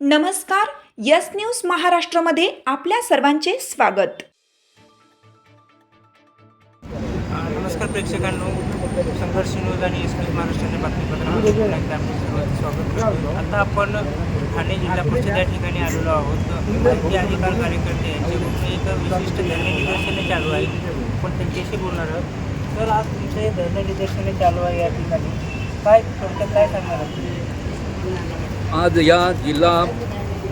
नमस्कार yes news महाराष्ट्रमध्ये आपल्या सर्वांचे स्वागत. नमस्कार प्रेक्षकांनो. संघर्ष न्यूज आणि एस न्यूज महाराष्ट्राच्या बातमीपत्रामध्ये स्वागत करतो. आता आपण ठाणे जिल्हा परिषद या ठिकाणी आलेलो आहोत. माहिती अधिकार कार्यकर्ते यांच्याकडून एक विशिष्ट धरणे निदर्शने चालू आहे पण त्यांच्याशी बोलणार आहोत. तर आज तुमचे हे धरणे निदर्शने चालू आहे या ठिकाणी. काय थोडक्यात काय सांगणार आहात? आज या जिल्हा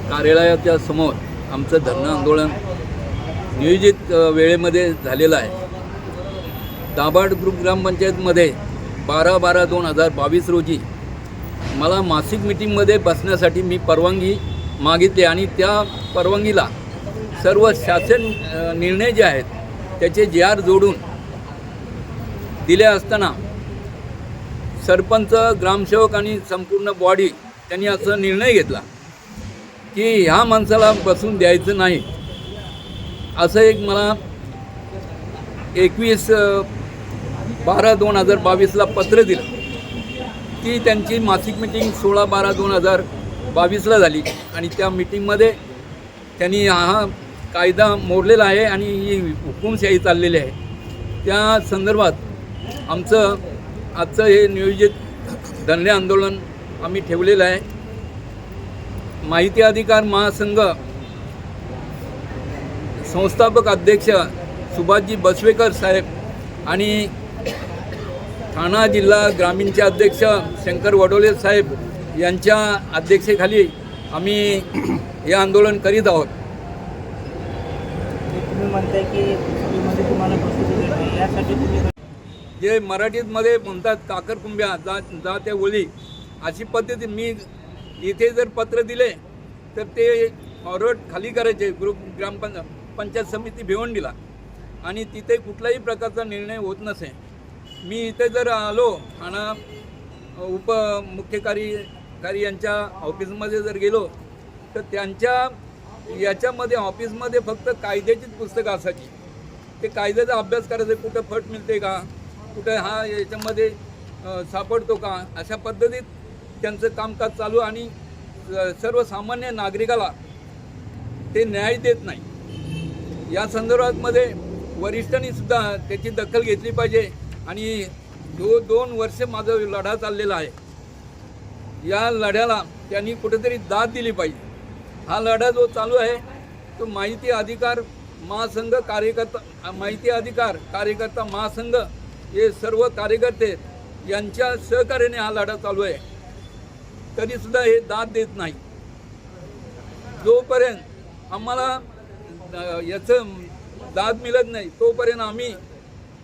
कार्यालयाच्या समोर आमचं धरणं आंदोलन नियोजित वेळेमध्ये झालेलं आहे. दाभाड ग्रुप ग्रामपंचायतमध्ये बारा बारा दोन हजार बावीस रोजी मला मासिक मिटिंगमध्ये बसण्यासाठी मी परवानगी मागितली आणि त्या परवानगीला सर्व शासन निर्णय जे आहेत त्याचे जे आर जोडून दिले असताना सरपंच ग्रामसेवक आणि संपूर्ण बॉडी त्यांनी असा निर्णय घेतला की ह्या माणसाला बसून द्यायचं नाही. असं एक मला एकवीस बारा दोन हजार बावीसला पत्र दिलं ती त्यांची मासिक मिटिंग सोळा बारा दोन हजार बावीसला झाली आणि त्या मिटिंगमध्ये त्यांनी हा कायदा मोडलेला आहे आणि ही हुकुमशाही चाललेली आहे. त्या संदर्भात आमचं आजचं हे नियोजित धरणे आंदोलन आम्ही ठेवलेलं आहे. माहिती अधिकार महासंघ संस्थापक अध्यक्ष सुभाषजी बसवेकर साहेब आणि ठाणा जिल्हा ग्रामीणचे अध्यक्ष शंकर वडोले साहेब यांच्या अध्यक्षेखाली आम्ही हे आंदोलन करीत आहोत. जे मराठीमध्ये म्हणतात काकरकुंब्या जा जा त्या ओळी. अशी पद्धती मी इथे जर पत्र दिले तर ते फॉरवर्ड खाली करायचे. ग्रुप ग्रामपंच पंचायत समिती भिवंडीला आणि तिथे कुठलाही प्रकारचा निर्णय होत नसे. मी इथे जर आलो आणि मुख्य कार्यकारी यांच्या ऑफिसमध्ये जर गेलो तर त्यांच्या याच्यामध्ये ऑफिसमध्ये फक्त कायद्याचीच पुस्तकं असायची. ते कायद्याचा अभ्यास करायचं कुठं फट मिळते का? कुठं हा याच्यामध्ये सापडतो का? अशा पद्धतीत त्यांचं कामकाज चालू आणि सर्वसामान्य नागरिकाला ते न्याय देत नाही. या संदर्भामध्ये वरिष्ठांनी सुद्धा त्याची दखल घेतली पाहिजे आणि जो दोन वर्ष माझा लढा चाललेला आहे. या लढ्याला त्यांनी कुठेतरी दाद दिली पाहिजे. हा लढा जो चालू आहे तो माहिती अधिकार महासंघ कार्यकर्ता माहिती अधिकार कार्यकर्ता महासंघ हे सर्व कार्यकर्ते यांच्या सहकार्याने हा लढा चालू आहे. तरीसुद्धा हे दाद देत नाही. जोपर्यंत आम्हाला याचं दाद मिळत नाही तोपर्यंत आम्ही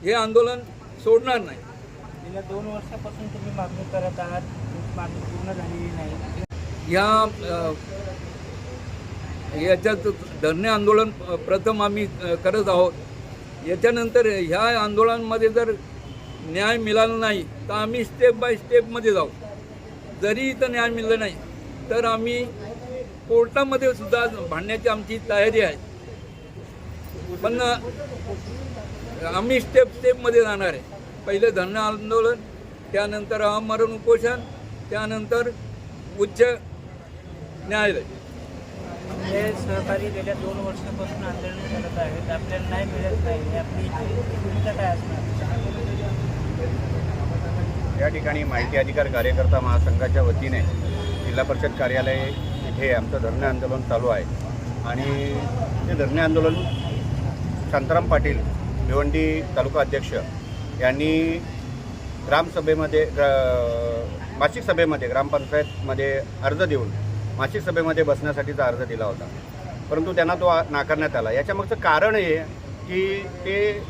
हे आंदोलन सोडणार नाही. गेल्या दोन वर्षापासून तुम्ही मागणी करत आहात मागणी पूर्ण झालेली नाही. या अ, याच्यात धरणे आंदोलन प्रथम आम्ही करत आहोत. याच्यानंतर ह्या आंदोलनामध्ये जर न्याय मिळाला नाही तर आम्ही स्टेप बाय स्टेपमध्ये जाऊ. जरी इथं न्याय मिळलं नाही तर आम्ही कोर्टामध्ये सुद्धा भांडण्याची आमची तयारी आहे. पण आम्ही स्टेप स्टेपमध्ये जाणार आहे. पहिलं धरणं आंदोलन त्यानंतर अमरण उपोषण त्यानंतर उच्च न्यायालय. आपले सहकारी गेल्या दोन वर्षापासून आंदोलन करत आहेत. आपल्याला नाही मिळत नाही. आपली भूमिका काय असणार? या ठिकाणी माहिती अधिकार कार्यकर्ता महासंघाच्या वतीने जिल्हा परिषद कार्यालय इथे आमचं धरणे आंदोलन चालू आहे. आणि ते धरणे आंदोलन शांताराम पाटील भिवंडी तालुका अध्यक्ष यांनी ग्रामसभेमध्ये ग्र- मासिक सभेमध्ये ग्रामपंचायतमध्ये अर्ज देऊन मासिक सभेमध्ये बसण्यासाठीचा अर्ज दिला होता. परंतु त्यांना तो नाकारण्यात आला. याच्यामागचं कारण हे की ते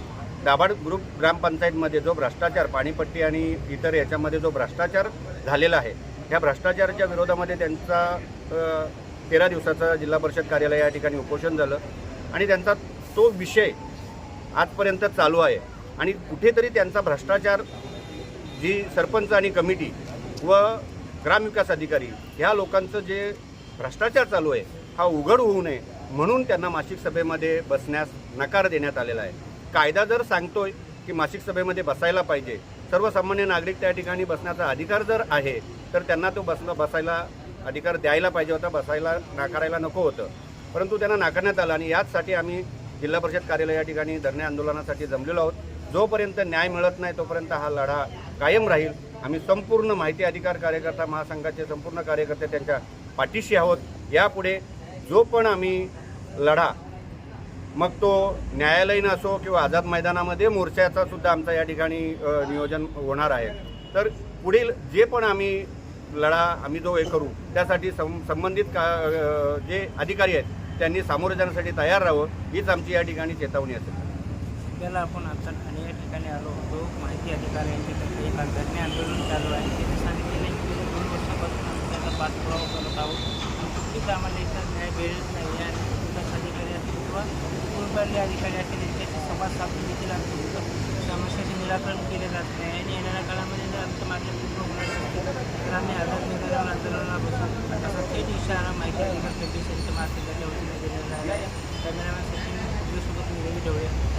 दाभाड ग्रुप ग्रामपंचायतमध्ये जो भ्रष्टाचार पाणीपट्टी आणि इतर याच्यामध्ये जो भ्रष्टाचार झालेला आहे ह्या भ्रष्टाचाराच्या विरोधामध्ये त्यांचा तेरा दिवसाचा जिल्हा परिषद कार्यालय या ठिकाणी उपोषण झालं आणि त्यांचा तो विषय आजपर्यंत चालू आहे. आणि कुठेतरी त्यांचा भ्रष्टाचार जी सरपंच आणि कमिटी व ग्रामविकास अधिकारी ह्या लोकांचं जे भ्रष्टाचार चालू आहे हा उघड होऊ नये म्हणून त्यांना मासिक सभेमध्ये बसण्यास नकार देण्यात आलेला आहे. कायदा जर सांगतोय की मासिक सभेमध्ये बसायला पाहिजे सर्वसामान्य नागरिक त्या ठिकाणी बसण्याचा अधिकार जर आहे तर त्यांना तो बसला बसायला अधिकार द्यायला पाहिजे होता बसायला नाकारायला नको होतं. परंतु त्यांना नाकारण्यात आलं आणि याचसाठी आम्ही जिल्हा परिषद कार्यालय या ठिकाणी धरणे आंदोलनासाठी जमलेलो आहोत. जोपर्यंत न्याय मिळत नाही तोपर्यंत हा लढा कायम राहील. आम्ही संपूर्ण माहिती अधिकार कार्यकर्ता महासंघाचे संपूर्ण कार्यकर्ते त्यांच्या पाठीशी आहोत. यापुढे जो पण आम्ही लढा मग तो न्यायालयीन असो किंवा आझाद मैदानामध्ये मोर्चाचा सुद्धा आमचा या ठिकाणी नियोजन होणार आहे. तर पुढील जे पण आम्ही लढा आम्ही जो हे करू त्यासाठी सं संबंधित का जे अधिकारी आहेत त्यांनी सामोरे जाण्यासाठी तयार राहावं हीच आमची या ठिकाणी चेतावणी असेल. त्याला आपण आता आणि या ठिकाणी आलो होतो. माहिती अधिकाऱ्यांचे तर्फे एक धरणे आंदोलन चालू आहे. त्यांनी सांगितलेलं की दोन वर्षापासून आम्ही त्याचा पाठपुरावा करत आहोत. आम्हाला इथं न्याय मिळत नाही. पूर्णपणे अधिकारी असेल यांच्याशी संवाद साधून देखील आमच्या समस्याचे निराकरण केले जात नाही. आणि येणाऱ्या काळामध्ये आमच्या मागण्या होणार तर आम्ही आझाद निवेदन आंदोलनाला बसू. असा थेट इशारा माहिती अधिकार फेडरेशनच्या मार्फत त्यांच्या वतीने देण्यात आला आहे. कॅमेरामॅन सचिन सोबत निवेदन ठेवूया